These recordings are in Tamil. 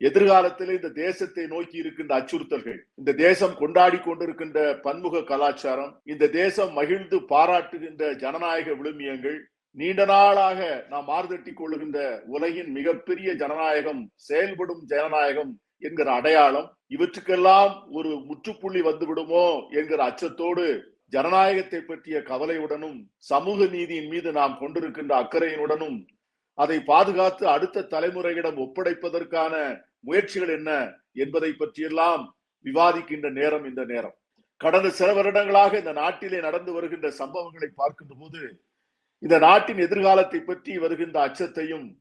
எதிர்காலத்தில் இந்த தேசத்தை நோக்கி இருக்கின்ற அச்சுறுத்தல்கள் இந்த தேசம் கொண்டாடி கொண்டிருக்கின்ற பன்முக கலாச்சாரம் இந்த தேசம் மகிழ்ந்து பாராட்டுகின்ற ஜனநாயக விழுமியங்கள் நீண்ட நாளாக நாம் மார்தட்டி கொள்ளுகின்ற உலகின் மிகப்பெரிய ஜனநாயகம் செயல்படும் ஜனநாயகம் என்கிற அடையாளம் இவற்றுக்கெல்லாம் ஒரு முற்றுப்புள்ளி வந்துவிடுமோ என்கிற அச்சத்தோடு ஜனநாயகத்தை பற்றிய கவலையுடனும் சமூக நீதியின் மீது நாம் கொண்டிருக்கின்ற அக்கறையினுடனும் அதை பாதுகாத்து அடுத்த தலைமுறையிடம் ஒப்படைப்பதற்கான முயற்சிகள் என்ன என்பதை பற்றியெல்லாம் விவாதிக்கின்ற நேரம் இந்த நேரம். கடந்த சில வருடங்களாக இந்த நாட்டிலே நடந்து வருகின்ற சம்பவங்களை பார்க்கின்ற போது இந்த நாட்டின் எதிர்காலத்தை பற்றி வருகின்ற அச்சத்தையும்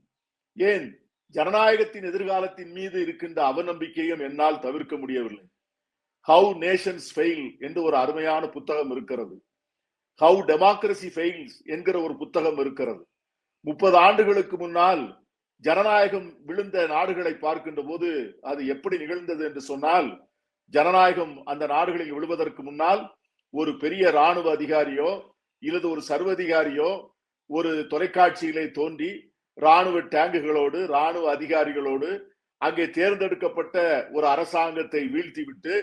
ஏன் ஜனநாயகத்தின் எதிர்காலத்தின் மீது இருக்கின்ற அவநம்பிக்கையும் என்னால் தவிர்க்க முடியவில்லை. ஹவு நேஷன்ஸ் ஃபெயில் என்று ஒரு அருமையான புத்தகம் இருக்கிறது. ஹவு டெமோக்ரசி ஃபெயில்ஸ் என்கிற ஒரு புத்தகம் இருக்கிறது. முப்பது ஆண்டுகளுக்கு முன்னால் ஜனநாயகம் விழுந்த நாடுகளை பார்க்கின்ற போது அது எப்படி நிகழ்ந்தது என்று சொன்னால் ஜனநாயகம் அந்த நாடுகளில் விழுவதற்கு முன்னால் ஒரு பெரிய ராணுவ அதிகாரியோ இல்லது ஒரு சர்வதிகாரியோ ஒரு தொலைக்காட்சியிலே தோன்றி ராணுவ டேங்குகளோடு ராணுவ அதிகாரிகளோடு அங்கே தேர்ந்தெடுக்கப்பட்ட ஒரு அரசாங்கத்தை வீழ்த்திவிட்டு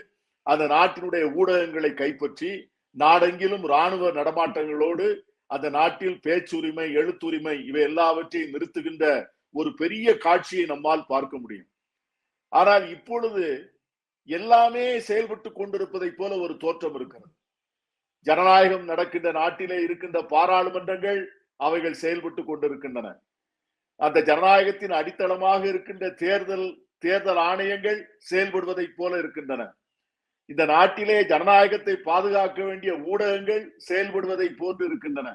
அந்த நாட்டினுடைய ஊடகங்களை கைப்பற்றி நாடெங்கிலும் ராணுவ நடமாட்டங்களோடு அந்த நாட்டில் பேச்சுரிமை எழுத்துரிமை இவை எல்லாவற்றையும் நிறுத்துகின்ற ஒரு பெரிய காட்சியை நம்மால் பார்க்க முடியும். ஆனால் இப்பொழுது எல்லாமே செயல்பட்டு கொண்டிருப்பதை போல ஒரு தோற்றம் இருக்கிறது. ஜனநாயகம் நடக்கின்ற நாட்டிலே இருக்கின்ற பாராளுமன்றங்கள் அவைகள் செயல்பட்டு கொண்டிருக்கின்றன. அந்த ஜனநாயகத்தின் அடித்தளமாக இருக்கின்ற தேர்தல் தேர்தல் ஆணையங்கள் செயல்படுவதை போல இருக்கின்றன. இந்த நாட்டிலே ஜனநாயகத்தை பாதுகாக்க வேண்டிய ஊடகங்கள் செயல்படுவதை போன்று இருக்கின்றன.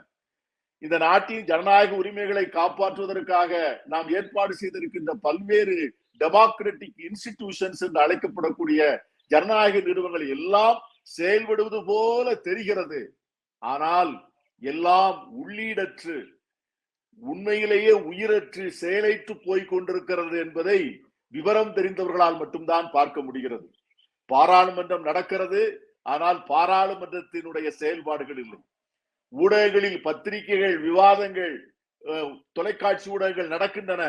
இந்த நாட்டின் ஜனநாயக உரிமைகளை காப்பாற்றுவதற்காக நாம் ஏற்பாடு செய்திருக்கின்ற பல்வேறு டெமோக்ராட்டிக் இன்ஸ்டிடியூஷன்ஸ் என்று அழைக்கப்படக்கூடிய ஜனநாயக நிறுவனங்கள் எல்லாம் செயல்படுவது போல தெரிகிறது. ஆனால் எல்லாம் உள்ளீடற்று உண்மையிலேயே உயிரற்று செயலைற்று போய் கொண்டிருக்கிறது என்பதை விவரம் தெரிந்தவர்களால் மட்டும்தான் பார்க்க முடிகிறது. பாராளுமன்றம் நடக்கிறது ஆனால் பாராளுமன்றத்தினுடைய செயல்பாடுகள் இல்லை. ஊடகங்களில் பத்திரிகைகள் விவாதங்கள் தொலைக்காட்சி ஊடகங்கள் நடக்கின்றன.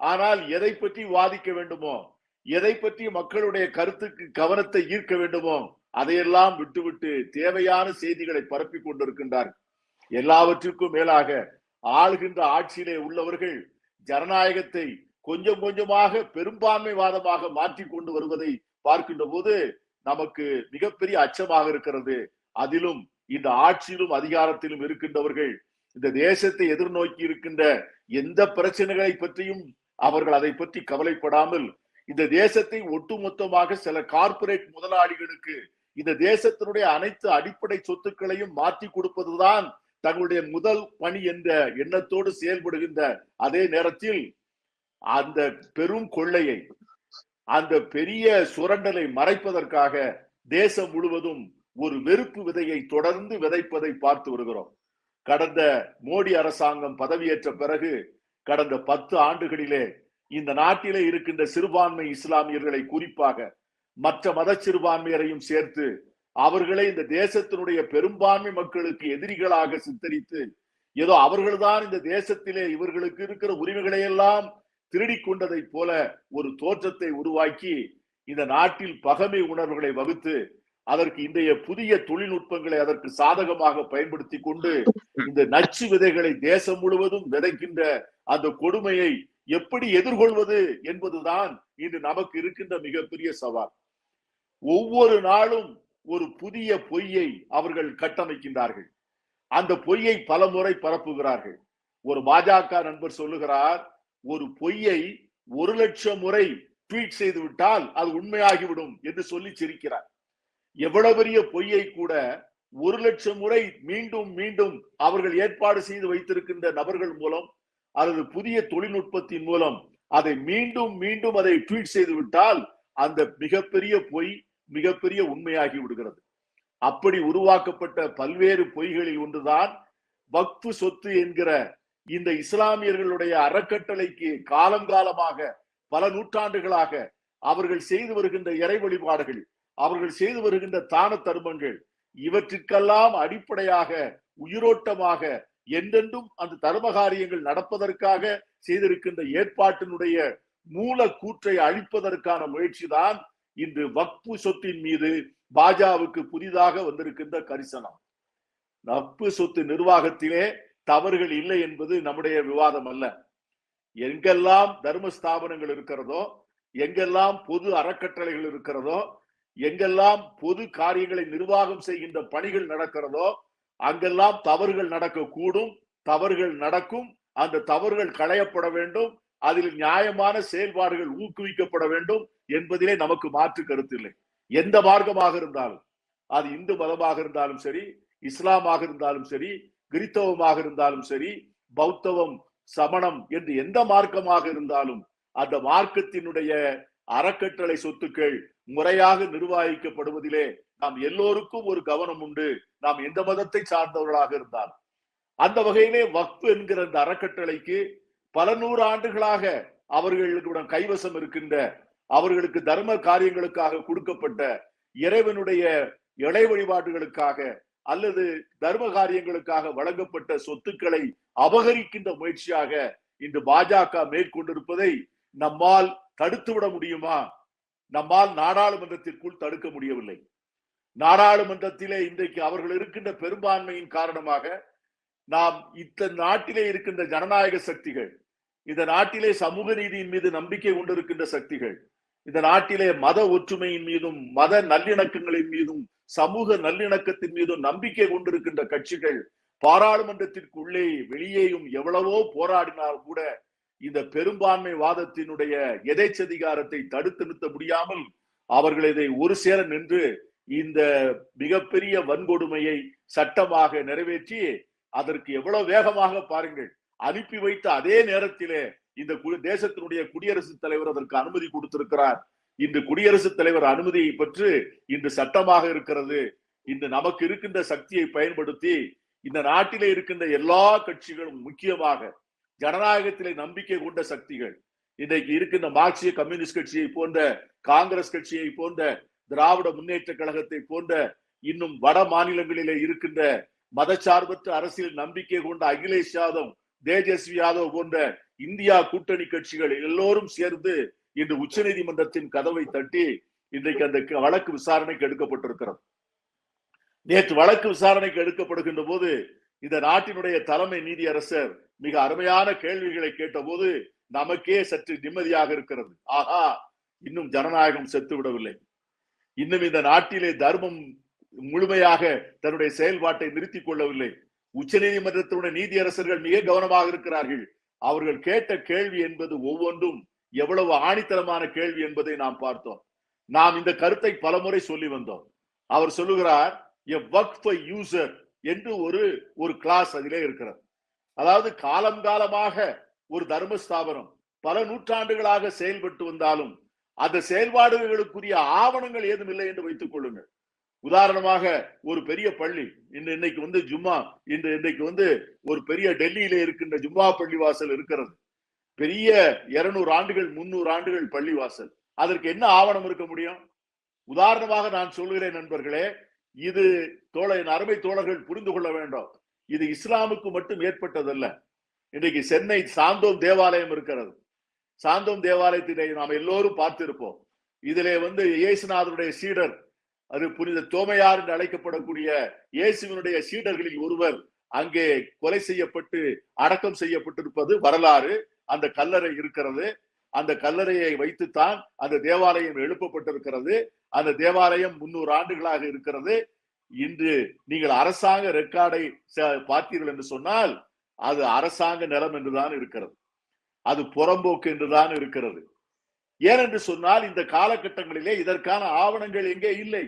ஆனால் எதை பற்றி வாதிக்க வேண்டுமோ எதை பற்றி மக்களுடைய கருத்துக்கு கவனத்தை ஈர்க்க வேண்டுமோ அதையெல்லாம் விட்டுவிட்டு தேவையான செய்திகளை பரப்பி கொண்டிருக்கின்றார் எல்லாவற்றிற்கும் மேலாக ஆளுகின்ற ஆட்சியிலே உள்ளவர்கள் ஜனநாயகத்தை கொஞ்சம் கொஞ்சமாக பெரும்பான்மைவாதமாக மாற்றி கொண்டு வருவதை பார்க்கின்ற போது நமக்கு மிகப்பெரிய அச்சமாக இருக்கிறது. அதிலும் இந்த ஆட்சியிலும் அதிகாரத்திலும் இருக்கின்றவர்கள் இந்த தேசத்தை எதிர்நோக்கி இருக்கின்ற எந்த பிரச்சனைகளை பற்றியும் அவர்கள் அதை பற்றி கவலைப்படாமல் இந்த தேசத்தை ஒட்டுமொத்தமாக சில கார்பரேட் முதலாளிகளுக்கு இந்த தேசத்தினுடைய அனைத்து அடிப்படை சொத்துக்களையும் மாற்றி கொடுப்பதுதான் தங்களுடைய முதல் பணி என்ற எண்ணத்தோடு செயல்படுகின்ற அதே நேரத்தில் அந்த பெரும் கொள்ளையை அந்த பெரிய சுரண்டலை மறைப்பதற்காக தேசம் முழுவதும் ஒரு வெறுப்பு விதையை தொடர்ந்து விதைப்பதை பார்த்து வருகிறோம். கடந்த மோடி அரசாங்கம் பதவியேற்ற பிறகு கடந்த பத்து ஆண்டுகளிலே இந்த நாட்டிலே இருக்கின்ற சிறுபான்மை இஸ்லாமியர்களை குறிப்பாக மற்ற மத சிறுபான்மையரையும் சேர்த்து அவர்களை இந்த தேசத்தினுடைய பெரும்பான்மை மக்களுக்கு எதிரிகளாக சித்தரித்து ஏதோ அவர்கள்தான் இந்த தேசத்திலே இவர்களுக்கு இருக்கிற உரிமைகளை எல்லாம் திருடி கொண்டதை போல ஒரு தோற்றத்தை உருவாக்கி இந்த நாட்டில் பகமை உணர்வுகளை வகுத்து அதற்கு இன்றைய புதிய தொழில்நுட்பங்களை அதற்கு சாதகமாக பயன்படுத்தி கொண்டு இந்த நச்சு விதைகளை தேசம் முழுவதும் விதைக்கின்ற அந்த கொடுமையை எப்படி எதிர்கொள்வது என்பதுதான் இன்று நமக்கு இருக்கின்ற மிகப்பெரிய சவால். ஒவ்வொரு நாளும் ஒரு புதிய பொய்யை அவர்கள் கட்டமைக்கின்றார்கள். அந்த பொய்யை பல முறை பரப்புகிறார்கள். ஒரு பாஜக நண்பர் சொல்லுகிறார் ஒரு பொய்யை ஒரு லட்சம் முறை ட்வீட் செய்து விட்டால் அது உண்மையாகிவிடும் என்று சொல்லி சிரிக்கிறார். எவ்வளவு பெரிய பொய்யை கூட ஒரு லட்சம் முறை மீண்டும் மீண்டும் அவர்கள் ஏற்பாடு செய்து வைத்திருக்கின்ற நபர்கள் மூலம் அல்லது புதிய தொழில்நுட்பத்தின் மூலம் அதை மீண்டும் மீண்டும் அதை ட்வீட் செய்து விட்டால் அந்த மிகப்பெரிய பொய் மிகப்பெரிய உண்மையாகி விடுகிறது. அப்படி உருவாக்கப்பட்ட பல்வேறு பொய்களில் ஒன்றுதான் வக்ஃபு சொத்து என்கிற இந்த இஸ்லாமியர்களுடைய அறக்கட்டளைக்கு காலங்காலமாக பல நூற்றாண்டுகளாக அவர்கள் செய்து வருகின்ற இறை வழிபாடுகள் அவர்கள் செய்து வருகின்ற தான தர்மங்கள் இவற்றிற்கெல்லாம் அடிப்படையாக உயிரோட்டமாக என்றென்றும் அந்த தர்ம காரியங்கள் நடப்பதற்காக செய்திருக்கின்ற ஏற்பாட்டினுடைய மூல கூற்றை அழிப்பதற்கான முயற்சிதான் இன்று வக்பு சொத்தின் மீது பாஜகவுக்கு புதிதாக வந்திருக்கின்ற கரிசனம் வக்பு சொத்து நிர்வாகத்திலே தவறுகள் இல்லை என்பது நம்முடைய விவாதம் அல்ல. எங்கெல்லாம் தர்ம ஸ்தாபனங்கள் இருக்கிறதோ எங்கெல்லாம் பொது அறக்கட்டளைகள் இருக்கிறதோ எங்கெல்லாம் பொது காரியங்களை நிர்வாகம் செய்கின்ற பணிகள் நடக்கிறதோ அங்கெல்லாம் தவறுகள் நடக்கக்கூடும். தவறுகள் நடக்கும். அந்த தவறுகள் களையப்பட வேண்டும். அதில் நியாயமான செயல்பாடுகள் ஊக்குவிக்கப்பட வேண்டும் என்பதிலே நமக்கு மாற்று கருத்து இல்லை. எந்த மார்க்கமாக இருந்தாலும் அது இந்து மதமாக இருந்தாலும் சரி இஸ்லாமாக இருந்தாலும் சரி கிறித்தவமாக இருந்தாலும் சரி பௌத்தவம் சமணம் என்று எந்த மார்க்கமாக இருந்தாலும் அந்த மார்க்கத்தினுடைய அறக்கட்டளை சொத்துக்கள் முறையாக நிர்வாகிக்கப்படுவதிலே நாம் எல்லோருக்கும் ஒரு கவனம் உண்டு. நாம் எந்த மதத்தை சார்ந்தவர்களாக இருந்தால் அந்த வகையிலே வக்பு என்கிற அந்த அறக்கட்டளைக்கு பல நூறு ஆண்டுகளாக அவர்களுடன் கைவசம் இருக்கின்ற அவர்களுக்கு தர்ம காரியங்களுக்காக கொடுக்கப்பட்ட இறைவனுடைய இறை வழிபாடுகளுக்காக அல்லது தர்ம காரியங்களுக்காக வழங்கப்பட்ட சொத்துக்களை அபகரிக்கின்ற முயற்சியாக இன்று பாஜக மேற்கொண்டிருப்பதை நம்மால் தடுத்து விட முடியுமா? நம்மால் நாடாளுமன்றத்திற்குள் தடுக்க முடியவில்லை. நாடாளுமன்றத்திலே இன்றைக்கு அவர்கள் இருக்கின்ற பெரும்பான்மையின் காரணமாக நாம் இந்த நாட்டிலே இருக்கின்ற ஜனநாயக சக்திகள் இந்த நாட்டிலே சமூக நீதியின் மீது நம்பிக்கை கொண்டிருக்கின்ற சக்திகள் இந்த நாட்டிலே மத ஒற்றுமையின் மீதும் மத நல்லிணக்கங்களின் மீதும் சமூக நல்லிணக்கத்தின் மீதும் நம்பிக்கை கொண்டிருக்கின்ற கட்சிகள் பாராளுமன்றத்திற்குள்ளே வெளியேயும் எவ்வளவோ போராடினால் கூட இந்த பெரும்பான்மை வாதத்தினுடைய எதேச்சதிகாரத்தை தடுத்து நிறுத்த முடியாமல் அவர்கள் இதை ஒரு சேர நின்று இந்த மிகப்பெரிய வன்கொடுமையை சட்டமாக நிறைவேற்றி அதற்கு எவ்வளவு வேகமாக பாருங்கள் அனுப்பி வைத்த அதே நேரத்திலே இந்த தேசத்தினுடைய குடியரசுத் தலைவர் அதற்கு அனுமதி கொடுத்திருக்கிறார். இன்று குடியரசுத் தலைவர் அனுமதியை பெற்று இன்று சட்டமாக இருக்கிறது. இன்று நமக்கு இருக்கின்ற சக்தியை பயன்படுத்தி இந்த நாட்டிலே இருக்கின்ற எல்லா கட்சிகளும் முக்கியமாக ஜனநாயகத்திலே நம்பிக்கை கொண்ட சக்திகள். இன்றைக்கு இருக்கின்ற மார்க்சிய கம்யூனிஸ்ட் கட்சியை போன்ற காங்கிரஸ் கட்சியை போன்ற திராவிட முன்னேற்ற கழகத்தை போன்ற இன்னும் வட மாநிலங்களிலே இருக்கின்ற மதச்சார்பற்ற அரசியல் நம்பிக்கை கொண்ட அகிலேஷ் யாதவ் தேஜஸ்வி யாதவ் போன்ற இந்தியா கூட்டணி கட்சிகள் எல்லோரும் சேர்ந்து இன்று உச்ச நீதிமன்றத்தின் கதவை தட்டி இன்றைக்கு அந்த வழக்கு விசாரணைக்கு எடுக்கப்பட்டிருக்கிறது. நேற்று வழக்கு விசாரணைக்கு எடுக்கப்படுகின்ற போது இந்த நாட்டினுடைய தலைமை நீதியரசர் மிக அருமையான கேள்விகளை கேட்டபோது நமக்கே சற்று நிம்மதியாக இருக்கிறது. ஆஹா இன்னும் ஜனநாயகம் செத்து விடவில்லை. இன்னும் இந்த நாட்டிலே தர்மம் முழுமையாக தன்னுடைய செயல்பாட்டை நிறுத்திக் கொள்ளவில்லை. உச்ச நீதிமன்றத்தினுடைய நீதியரசர்கள் மிக கவனமாக இருக்கிறார்கள். அவர்கள் கேட்ட கேள்வி என்பது ஒவ்வொன்றும் எவ்வளவு ஆணித்தரமான கேள்வி என்பதை நாம் பார்த்தோம். நாம் இந்த கருத்தை பலமுறை சொல்லி வந்தோம். அவர் சொல்லுகிறார் எ ஒர்க் ஃபார் யூசர் என்று ஒரு ஒரு கிளாஸ் அதிலே இருக்கிறது. அதாவது காலம் காலமாக ஒரு தர்ம ஸ்தாபனம் பல நூற்றாண்டுகளாக செயல்பட்டு வந்தாலும் அந்த செயல்பாடுகளுக்குரிய ஆவணங்கள் ஏதும் இல்லை என்று வைத்துக் கொள்ளுங்கள். உதாரணமாக ஒரு பெரிய பள்ளி இன்று இன்னைக்கு வந்து ஜும்மா இன்று இன்னைக்கு வந்து ஒரு பெரிய டெல்லியில இருக்கின்ற ஜும்மா பள்ளிவாசல் இருக்கிறது. பெரிய இருநூறு ஆண்டுகள் முன்னூறு ஆண்டுகள் பள்ளிவாசல். அதற்கு என்ன ஆவணம் இருக்க முடியும்? உதாரணமாக நான் சொல்கிறேன் நண்பர்களே இது தோழர் அருமை தோழர்கள் புரிந்து கொள்ள வேண்டும். இது இஸ்லாமுக்கு மட்டும் ஏற்பட்டதல்ல. இன்றைக்கு சென்னை சாந்தோம் தேவாலயம் இருக்கிறது. சாந்தோம் தேவாலயத்தினை நாம் எல்லோரும் பார்த்திருப்போம். இதிலே வந்து இயேசுநாதனுடைய சீடர் அது புனித தோமையார் என்று அழைக்கப்படக்கூடிய இயேசுவினுடைய சீடர்களில் ஒருவர் அங்கே கொலை செய்யப்பட்டு அடக்கம் செய்யப்பட்டிருப்பது வரலாறு. அந்த கல்லறை இருக்கிறது. அந்த கல்லறையை வைத்துத்தான் அந்த தேவாலயம் எழுப்பப்பட்டிருக்கிறது. அந்த தேவாலயம் முன்னூறு ஆண்டுகளாக இருக்கிறது. இன்று நீங்கள் அரசாங்க ரெக்கார்டை பார்த்தீர்கள் என்று சொன்னால் அது அரசாங்க நிலம் என்றுதான் இருக்கிறது. அது புறம்போக்கு என்றுதான் இருக்கிறது. ஏனென்று சொன்னால் இந்த காலகட்டங்களிலே இதற்கான ஆவணங்கள் எங்கே இல்லை.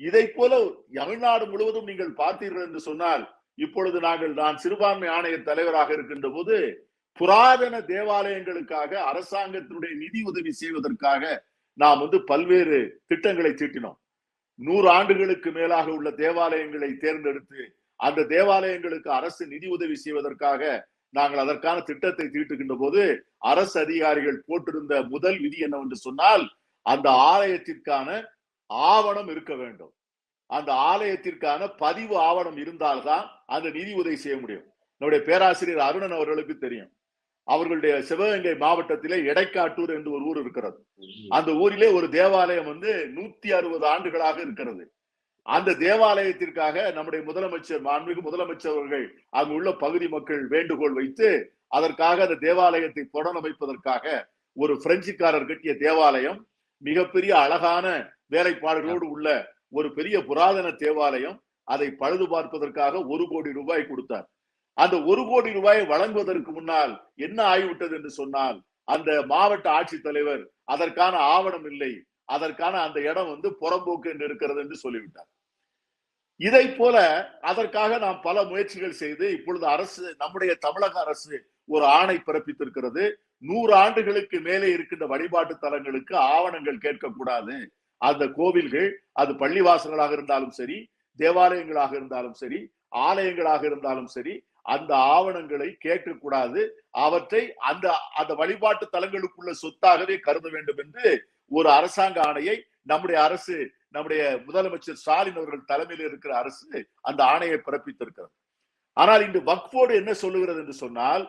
இதை போல தமிழ்நாடு முழுவதும் நீங்கள் பார்த்தீர்கள் என்று சொன்னால் இப்பொழுது நாங்கள் நான் சிறுபான்மை ஆணைய தலைவராக இருக்கின்ற போது புராதன தேவாலயங்களுக்காக அரசாங்கத்தினுடைய நிதி உதவி செய்வதற்காக நாம் வந்து பல்வேறு திட்டங்களை தீட்டினோம் நூறு ஆண்டுகளுக்கு மேலாக உள்ள தேவாலயங்களை தேர்ந்தெடுத்து அந்த தேவாலயங்களுக்கு அரசு நிதி உதவி செய்வதற்காக நாங்கள் அதற்கான திட்டத்தை தீட்டுகின்ற போது அரசு அதிகாரிகள் போட்டிருந்த முதல் விதி என்னவென்று சொன்னால் அந்த ஆலயத்திற்கான ஆவணம் இருக்க வேண்டும். அந்த ஆலயத்திற்கான பதிவு ஆவணம் இருந்தால்தான் அந்த நிதி உதவி செய்ய முடியும். நம்முடைய பேராசிரியர் அருணன் அவர்களுக்கு தெரியும். அவர்களுடைய சிவகங்கை மாவட்டத்திலே எடைக்காட்டூர் என்று ஒரு ஊர் இருக்கிறது. அந்த ஊரிலே ஒரு தேவாலயம் வந்து நூத்தி அறுபது ஆண்டுகளாக இருக்கிறது. அந்த தேவாலயத்திற்காக நம்முடைய முதலமைச்சர் மாண்புமிகு முதலமைச்சர் அவர்கள் அங்கு உள்ள பகுதி மக்கள் வேண்டுகோள் வைத்து அதற்காக அந்த தேவாலயத்தை புனரமைப்பதற்காக ஒரு பிரெஞ்சுக்காரர் கட்டிய தேவாலயம் மிகப்பெரிய அழகான வேலைப்பாடுகளோடு உள்ள ஒரு பெரிய புராதன தேவாலயம் அதை பழுது பார்ப்பதற்காக ஒரு கோடி ரூபாய் கொடுத்தார். அந்த ஒரு கோடி ரூபாயை வழங்குவதற்கு முன்னால் என்ன ஆகிவிட்டது என்று சொன்னால் அந்த மாவட்ட ஆட்சித்தலைவர் அதற்கான ஆவணம் இல்லை அதற்கான அந்த இடம் வந்து புறம்போக்கு என்று இருக்கிறது என்று சொல்லிவிட்டார். இதை போல அதற்காக நாம் பல முயற்சிகள் செய்து இப்பொழுது அரசு நம்முடைய தமிழக அரசு ஒரு ஆணை பிறப்பித்திருக்கிறது. நூறு ஆண்டுகளுக்கு மேலே இருக்கின்ற வழிபாட்டு தலங்களுக்கு ஆவணங்கள் கேட்கக்கூடாது. அந்த கோவில்கள் அது பள்ளிவாசல்களாக இருந்தாலும் சரி தேவாலயங்களாக இருந்தாலும் சரி ஆலயங்களாக இருந்தாலும் சரி அந்த ஆவணங்களை கேட்கக்கூடாது அவற்றை அந்த அந்த வழிபாட்டு தலங்களுக்குள்ள சொத்தாகவே கருத வேண்டும் என்று ஒரு அரசாங்க ஆணையை நம்முடைய அரசு நம்முடைய முதலமைச்சர் ஸ்டாலின் அவர்கள் தலைமையில் இருக்கிற அரசு அந்த ஆணையை பிறப்பித்திருக்கிறது. ஆனால் இன்று வக்ஃபோர்டு என்ன சொல்லுகிறது என்று சொன்னால்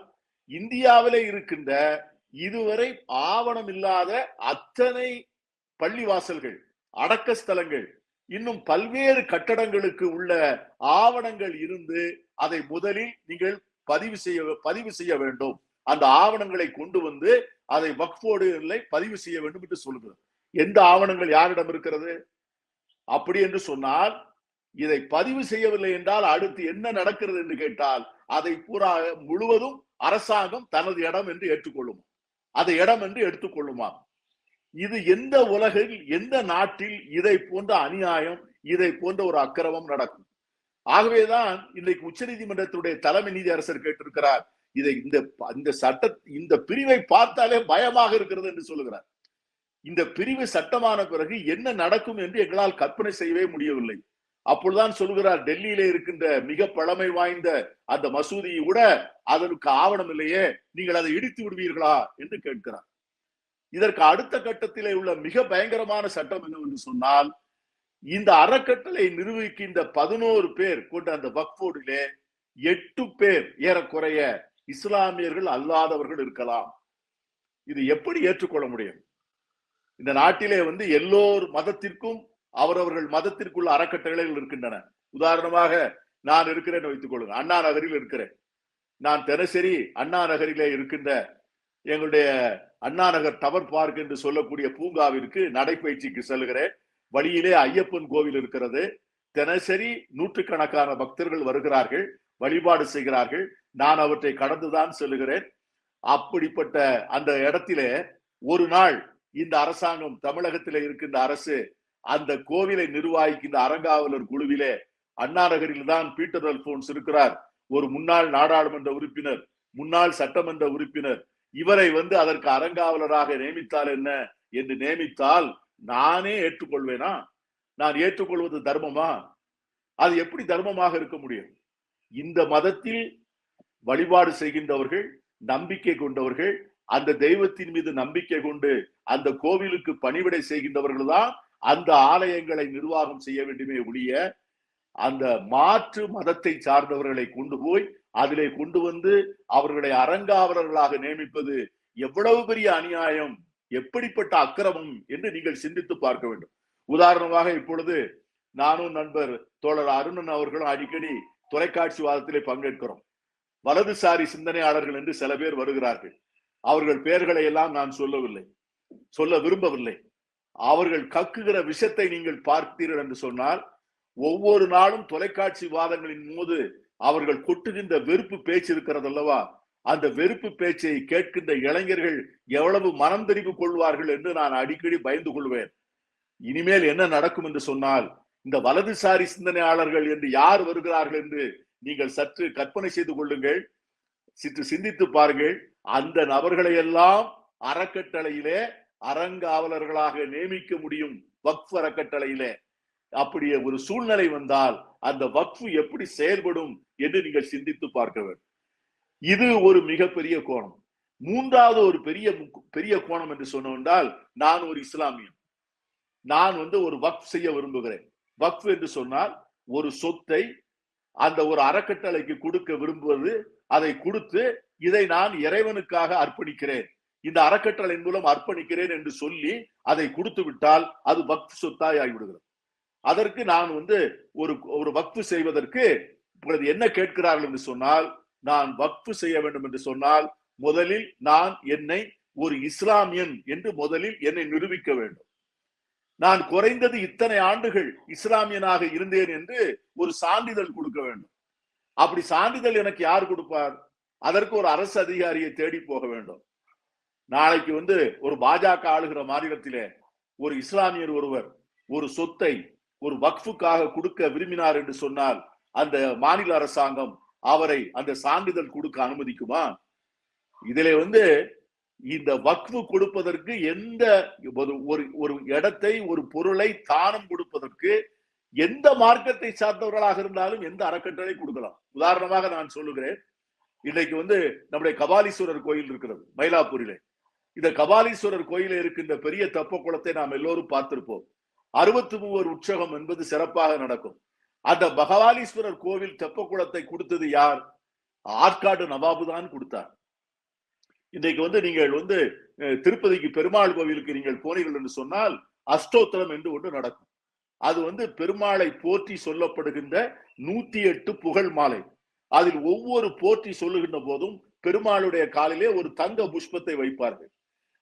இந்தியாவிலே இருக்கின்ற இதுவரை ஆவணம் இல்லாத அத்தனை பள்ளிவாசல்கள் அடக்க ஸ்தலங்கள் இன்னும் பல்வேறு கட்டடங்களுக்கு உள்ள ஆவணங்கள் இருந்து அதை முதலில் நீங்கள் பதிவு செய்ய பதிவு செய்ய வேண்டும். அந்த ஆவணங்களை கொண்டு வந்து அதை வக்ஃபோர்டுகளை பதிவு செய்ய வேண்டும் என்று சொல்கிறது எந்த ஆவணங்கள் யாரிடம் இருக்கிறது? அப்படி என்று சொன்னால் இதை பதிவு செய்யவில்லை என்றால் அடுத்து என்ன நடக்கிறது என்று கேட்டால் அதை பூரா முழுவதும் அரசாங்கம் தனது இடம் என்று ஏற்றுக்கொள்ளும் அதை இடம் என்று எடுத்துக்கொள்ளுமா இது எந்த உலகில் எந்த நாட்டில் இதை போன்ற அநியாயம் இதை போன்ற ஒரு அக்கிரமம் நடக்கும்? ஆகவேதான் இன்றைக்கு உச்சநீதிமன்றத்துடைய தலைமை நீதி அரசர் கேட்டிருக்கிறார். இதை இந்த இந்த சட்ட இந்த பிரிவை பார்த்தாலே பயமாக இருக்கிறது என்று சொல்லுகிறார். இந்த பிரிவு சட்டமான பிறகு என்ன நடக்கும் என்று எங்களால் கற்பனை செய்யவே முடியவில்லை. அப்பொழுதுதான் சொல்கிறார் டெல்லியில இருக்கின்ற மிக பழமை வாய்ந்த அந்த மசூதியை கூட அதற்கு ஆவணம் இல்லையே. நீங்கள் அதை இடித்து விடுவீர்களா? என்று கேட்கிறார். இதற்கு அடுத்த கட்டத்திலே உள்ள மிக பயங்கரமான சட்டம் என்னவென்று சொன்னால் இந்த அறக்கட்டளை நிர்வகிக்கின்ற பதினோரு பேர் கொண்ட அந்த வக்போர்டிலே எட்டு பேர் ஏறக்குறைய இஸ்லாமியர்கள் அல்லாதவர்கள் இருக்கலாம். இது எப்படி ஏற்றுக்கொள்ள முடியும்? இந்த நாட்டிலே வந்து எல்லோர் மதத்திற்கும் அவரவர்கள் மதத்திற்குள்ள அறக்கட்டளைகள் இருக்கின்றன. உதாரணமாக நான் இருக்கிறேன் வைத்துக் கொள்ளுங்க அண்ணா நகரில் இருக்கிறேன். நான் தினசரி அண்ணா நகரிலே இருக்கின்ற எங்களுடைய அண்ணா நகர் டவர் பார்க் என்று சொல்லக்கூடிய பூங்காவிற்கு நடைப்பயிற்சிக்கு செல்கிறேன். வழியிலே ஐயப்பன் கோவில் இருக்கிறது. தினசரி நூற்றுக்கணக்கான பக்தர்கள் வருகிறார்கள் வழிபாடு செய்கிறார்கள். நான் அவற்றை கடந்துதான் செல்கிறேன் அப்படிப்பட்ட அந்த இடத்திலே ஒரு நாள் இந்த அரசாங்கம் தமிழகத்திலே இருக்கின்ற அரசு அந்த கோவிலை நிர்வாகிக்கின்ற அறங்காவலர் குழுவிலே அண்ணா நகரில் தான் பீட்டர் அல்போன்ஸ் இருக்கிறார். ஒரு முன்னாள் நாடாளுமன்ற உறுப்பினர் முன்னாள் சட்டமன்ற உறுப்பினர். இவரை வந்து அதற்கு அறங்காவலராக நியமித்தால் என்ன? என்று நியமித்தால் நானே ஏற்றுக்கொள்வேனா? நான் ஏற்றுக்கொள்வது தர்மமா? அது எப்படி தர்மமாக இருக்க முடியும்? இந்த மதத்தில் வழிபாடு செய்கின்றவர்கள் நம்பிக்கை கொண்டவர்கள் அந்த தெய்வத்தின் மீது நம்பிக்கை கொண்டு அந்த கோவிலுக்கு பணிவிடை செய்கின்றவர்கள் தான் அந்த ஆலயங்களை நிர்வாகம் செய்ய வேண்டுமே ஒழிய அந்த மாற்று மதத்தை சார்ந்தவர்களை கொண்டு போய் அதிலே கொண்டு வந்து அவர்களை அறங்காவலர்களாக நியமிப்பது எவ்வளவு பெரிய அநியாயம்? எப்படிப்பட்ட அக்கிரமம் என்று நீங்கள் சிந்தித்து பார்க்க வேண்டும். உதாரணமாக இப்பொழுது நானும் நண்பர் தோழர் அருணன் அவர்களும் அடிக்கடி தொலைக்காட்சி வாதத்திலே பங்கேற்கிறோம். வலதுசாரி சிந்தனையாளர்கள் என்று சில பேர் வருகிறார்கள். அவர்கள் பெயர்களை எல்லாம் நான் சொல்லவில்லை. சொல்ல விரும்பவில்லை. அவர்கள் கக்குகிற விஷத்தை நீங்கள் பார்த்தீர்கள் என்று சொன்னால் ஒவ்வொரு நாளும் தொலைக்காட்சி வாதங்களின் போது அவர்கள் கொட்டுகின்ற வெறுப்பு பேச்சு இருக்கிறது அல்லவா? அந்த வெறுப்பு பேச்சை கேட்கின்ற இளைஞர்கள் எவ்வளவு மனம் தெரிவு கொள்வார்கள் என்று நான் அடிக்கடி பயந்து கொள்வேன். இனிமேல் என்ன நடக்கும் என்று சொன்னால் இந்த வலதுசாரி சிந்தனையாளர்கள் என்று யார் வருகிறார்கள் என்று நீங்கள் சற்று கற்பனை செய்து கொள்ளுங்கள் சிற்று சிந்தித்து பாருங்கள். அந்த நபர்களை எல்லாம் அறக்கட்டளையிலே அறங்காவலர்களாக நியமிக்க முடியும் வக்ஃப் அறக்கட்டளையிலே. அப்படியே ஒரு சூழ்நிலை வந்தால் அந்த வக்ஃபு எப்படி செயல்படும் என்று நீங்கள் சிந்தித்து பார்க்க வேண்டும். இது ஒரு மிகப்பெரிய கோணம். மூன்றாவது ஒரு பெரிய பெரிய கோணம் என்று சொன்னால் நான் ஒரு இஸ்லாமியன். நான் வந்து ஒரு வக்ஃப் செய்ய விரும்புகிறேன். வக்ஃப் என்று சொன்னால் ஒரு சொத்தை அந்த ஒரு அறக்கட்டளைக்கு கொடுக்க விரும்புவது அதை கொடுத்து இதை நான் இறைவனுக்காக அர்ப்பணிக்கிறேன். இந்த அறக்கட்டளையின் மூலம் அர்ப்பணிக்கிறேன் என்று சொல்லி அதை கொடுத்து விட்டால் அது வக்ஃப் சொத்தாய் ஆகிவிடுகிறது. அதற்கு நான் வந்து ஒரு ஒரு வக்ஃப் செய்வதற்கு இப்பொழுது என்ன கேட்கிறார்கள் என்று சொன்னால் நான் வக்ஃபு செய்ய வேண்டும் என்று சொன்னால் முதலில் நான் என்னை ஒரு இஸ்லாமியன் என்று முதலில் என்னை நிரூபிக்க வேண்டும். நான் குறைந்தது இத்தனை ஆண்டுகள் இஸ்லாமியனாக இருந்தேன் என்று ஒரு சான்றிதழ் கொடுக்க வேண்டும். அப்படி சான்றிதழ் எனக்கு யார் கொடுப்பார்? அதற்கு ஒரு அரசு அதிகாரியை தேடி போக வேண்டும். நாளைக்கு வந்து ஒரு பாஜக ஆளுகிற மாநிலத்திலே ஒரு இஸ்லாமியர் ஒருவர் ஒரு சொத்தை ஒரு வக்ஃபுக்காக கொடுக்க விரும்பினார் என்று சொன்னால் அந்த மாநில அரசாங்கம் அவரை அந்த சான்றிதழ் கொடுக்க அனுமதிக்குமா? இதுல வந்து இந்த வக்ஃபு கொடுப்பதற்கு எந்த ஒரு ஒரு இடத்தை ஒரு பொருளை தானம் கொடுப்பதற்கு எந்த மார்க்கத்தை சார்ந்தவர்களாக இருந்தாலும் எந்த அறக்கட்டளை கொடுக்கலாம். உதாரணமாக நான் சொல்லுகிறேன். இன்னைக்கு வந்து நம்முடைய கபாலீஸ்வரர் கோயில் இருக்கிறது மயிலாப்பூரிலே. இந்த கபாலீஸ்வரர் கோயில இருக்கின்ற பெரிய தப்ப குளத்தை நாம் எல்லோரும் பார்த்திருப்போம். அறுபத்தி மூவர் உற்சவம் என்பது சிறப்பாக நடக்கும். அந்த பகவானீஸ்வரர் கோவில் தெப்ப குளத்தை கொடுத்தது யார்? ஆற்காடு நவாபு தான் கொடுத்தார். இன்றைக்கு வந்து நீங்கள் வந்து திருப்பதிக்கு பெருமாள் கோவிலுக்கு நீங்கள் போனீர்கள் என்று சொன்னால் அஷ்டோத்திரம் என்று ஒன்று நடக்கும். அது வந்து பெருமாளை போற்றி சொல்லப்படுகின்ற நூத்தி எட்டு புகழ் மாலை. அதில் ஒவ்வொரு போற்றி சொல்லுகின்ற போதும் பெருமாளுடைய காலிலே ஒரு தங்க புஷ்பத்தை வைப்பார்கள்.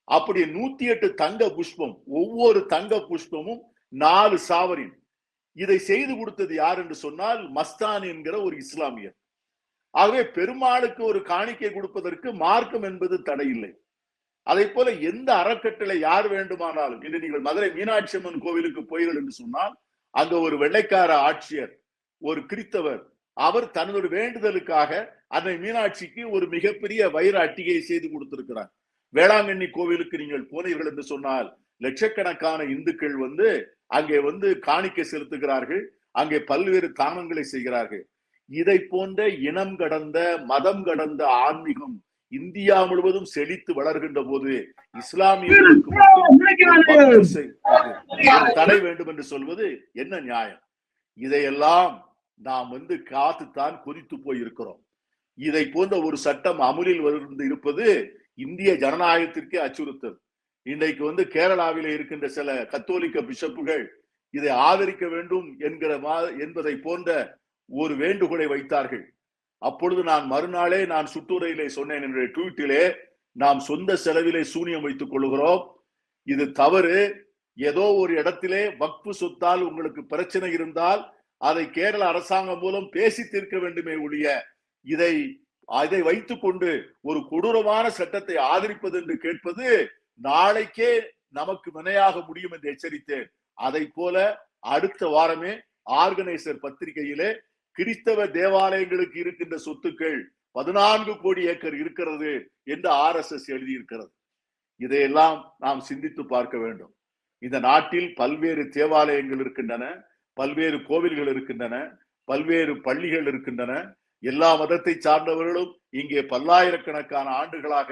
அப்படி நூத்தி எட்டு தங்க புஷ்பம் ஒவ்வொரு தங்க புஷ்பமும் நாலு சாவரின் இதை செய்து கொடுத்தது யார் என்று சொன்னால் மஸ்தான் என்கிற ஒரு இஸ்லாமியர். ஆகவே பெருமாளுக்கு ஒரு காணிக்கை கொடுப்பதற்கு மார்க்கம் என்பது தடையில்லை. அதை போல எந்த அறக்கட்டளை யார் வேண்டுமானாலும் இன்று நீங்கள் மதுரை மீனாட்சி அம்மன் கோவிலுக்கு போய்கள் என்று சொன்னால் அங்க ஒரு வெள்ளைக்கார ஆட்சியர் ஒரு கிறித்தவர் அவர் தனது வேண்டுதலுக்காக அன்னை மீனாட்சிக்கு ஒரு மிகப்பெரிய வைர அட்டிகையை செய்து கொடுத்திருக்கிறார். வேளாங்கண்ணி கோவிலுக்கு நீங்கள் போனீர்கள் என்று சொன்னால் லட்சக்கணக்கான இந்துக்கள் வந்து அங்கே வந்து காணிக்கை செலுத்துகிறார்கள். அங்கே பல்வேறு தானங்களை செய்கிறார்கள். இதை போன்ற இனம் கடந்த மதம் கடந்த ஆன்மீகம் இந்தியா முழுவதும் செழித்து வளர்கின்ற போது இஸ்லாமியர்களுக்கு மட்டும் ஒரு தடை வேண்டும் என்று சொல்வது என்ன நியாயம்? இதையெல்லாம் நாம் வந்து காத்துத்தான் கொதித்து போய் இருக்கிறோம் இதை போன்ற ஒரு சட்டம் அமுலில் வந்து இருப்பது இந்திய ஜனநாயகத்திற்கே அச்சுறுத்தல். இன்றைக்கு வந்து கேரளாவில் இருக்கின்ற சில கத்தோலிக்க பிஷப்புகள் இதை ஆதரிக்க வேண்டும் என்கிற மா- என்பதை போன்ற ஒரு வேண்டுகோளை வைத்தார்கள். அப்பொழுது நான் மறுநாளே நான் சுற்றுரையிலே சொன்னேன் என்னுடைய ட்வீட்டிலே நாம் சொந்த செலவிலே சூனியம் வைத்துக் கொள்கிறோம் இது தவறு. ஏதோ ஒரு இடத்திலே வக்பு சொத்தால் உங்களுக்கு பிரச்சனை இருந்தால் அதை கேரள அரசாங்கம் மூலம் பேசி தீர்க்க வேண்டுமே ஒழிய இதை அதை வைத்துக்கொண்டு ஒரு கொடூரமான சட்டத்தை ஆதரிப்பது என்று கேட்பது நாளைக்கே நமக்கு வினையாக முடியும் என்று எச்சரித்தேன். அதை போல அடுத்த வாரமே ஆர்கனைசர் பத்திரிகையிலே கிறிஸ்தவ தேவாலயங்களுக்கு இருக்கின்ற சொத்துக்கள் பதினான்கு கோடி ஏக்கர் இருக்கிறது என்று ஆர் எஸ் எஸ் எழுதியிருக்கிறது. இதையெல்லாம் நாம் சிந்தித்து பார்க்க வேண்டும். இந்த நாட்டில் பல்வேறு தேவாலயங்கள் இருக்கின்றன பல்வேறு கோவில்கள் இருக்கின்றன பல்வேறு பள்ளிகள் இருக்கின்றன. எல்லா மதத்தை சார்ந்தவர்களும் இங்கே பல்லாயிரக்கணக்கான ஆண்டுகளாக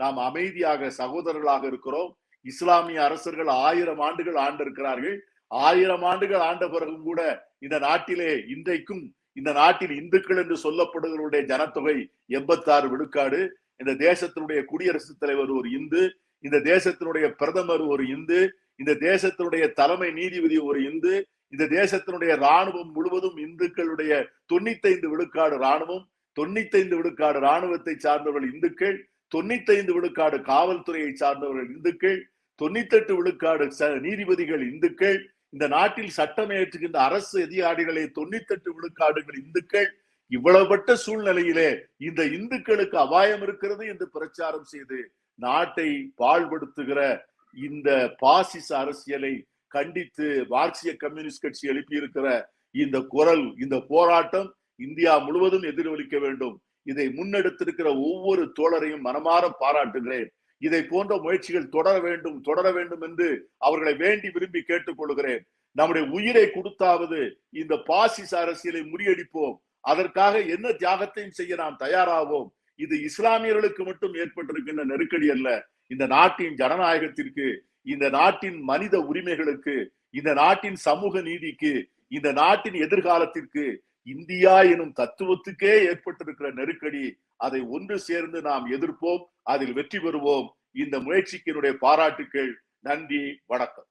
நாம் அமைதியாக சகோதரர்களாக இருக்கிறோம். இஸ்லாமிய அரசர்கள் ஆயிரம் ஆண்டுகள் ஆண்டிருக்கிறார்கள். ஆயிரம் ஆண்டுகள் ஆண்ட பிறகும் கூட இந்த நாட்டிலே இன்றைக்கும் இந்த நாட்டில் இந்துக்கள் என்று சொல்லப்படுகிறவருடைய ஜனத்தொகை எண்பத்தாறு விழுக்காடு. இந்த தேசத்தினுடைய குடியரசுத் தலைவர் ஒரு இந்து இந்த தேசத்தினுடைய பிரதமர் ஒரு இந்து இந்த தேசத்தினுடைய தலைமை நீதிபதி ஒரு இந்து இந்த தேசத்தினுடைய ராணுவம் முழுவதும் இந்துக்களுடைய தொண்ணூத்தைந்து விழுக்காடு ராணுவம் தொண்ணூத்தைந்து விழுக்காடு ராணுவத்தை சார்ந்தவர்கள் இந்துக்கள் தொண்ணூத்தி ஐந்து விழுக்காடு காவல்துறையை சார்ந்தவர்கள் இந்துக்கள் தொண்ணூத்தெட்டு விழுக்காடு ச- நீதிபதிகள் இந்துக்கள் இந்த நாட்டில் சட்டம் ஏற்றுகின்ற அரசு அதிகாரிகளே தொண்ணூத்தெட்டு விழுக்காடுகள் இந்துக்கள். இவ்வளவுபட்ட சூழ்நிலையிலே இந்த இந்துக்களுக்கு அபாயம் இருக்கிறது என்று பிரச்சாரம் செய்து நாட்டை பாழ்படுத்துகிற இந்த பாசிச அரசியலை கண்டித்து மார்க்சிய கம்யூனிஸ்ட் கட்சி எழுப்பியிருக்கிற இந்த குரல் இந்த போராட்டம் இந்தியா முழுவதும் எதிரொலிக்க வேண்டும். இதை முன்னெடுத்திருக்கிற ஒவ்வொரு தோழரையும் மனமாற பாராட்டுகிறேன். இதை போன்ற முயற்சிகள் தொடர வேண்டும் தொடர வேண்டும் என்று அவர்களை வேண்டி விரும்பி கேட்டுக்கொள்கிறேன் நம்முடைய உயிரை கொடுத்தாவது இந்த பாசிச அரசியலை முறியடிப்போம். அதற்காக என்ன தியாகத்தையும் செய்ய நாம் தயாராவோம். இது இஸ்லாமியர்களுக்கு மட்டும் ஏற்பட்டிருக்கின்ற நெருக்கடி அல்ல. இந்த நாட்டின் ஜனநாயகத்திற்கு இந்த நாட்டின் மனித உரிமைகளுக்கு இந்த நாட்டின் சமூக நீதிக்கு இந்த நாட்டின் எதிர்காலத்திற்கு இந்தியா எனும் தத்துவத்துக்கே ஏற்பட்டிருக்கிற நெருக்கடி அதை ஒன்று சேர்ந்து நாம் எதிர்ப்போம் அதில் வெற்றி பெறுவோம். இந்த முயற்சிக்கு என்னுடைய பாராட்டுக்கள். நன்றி வணக்கம்.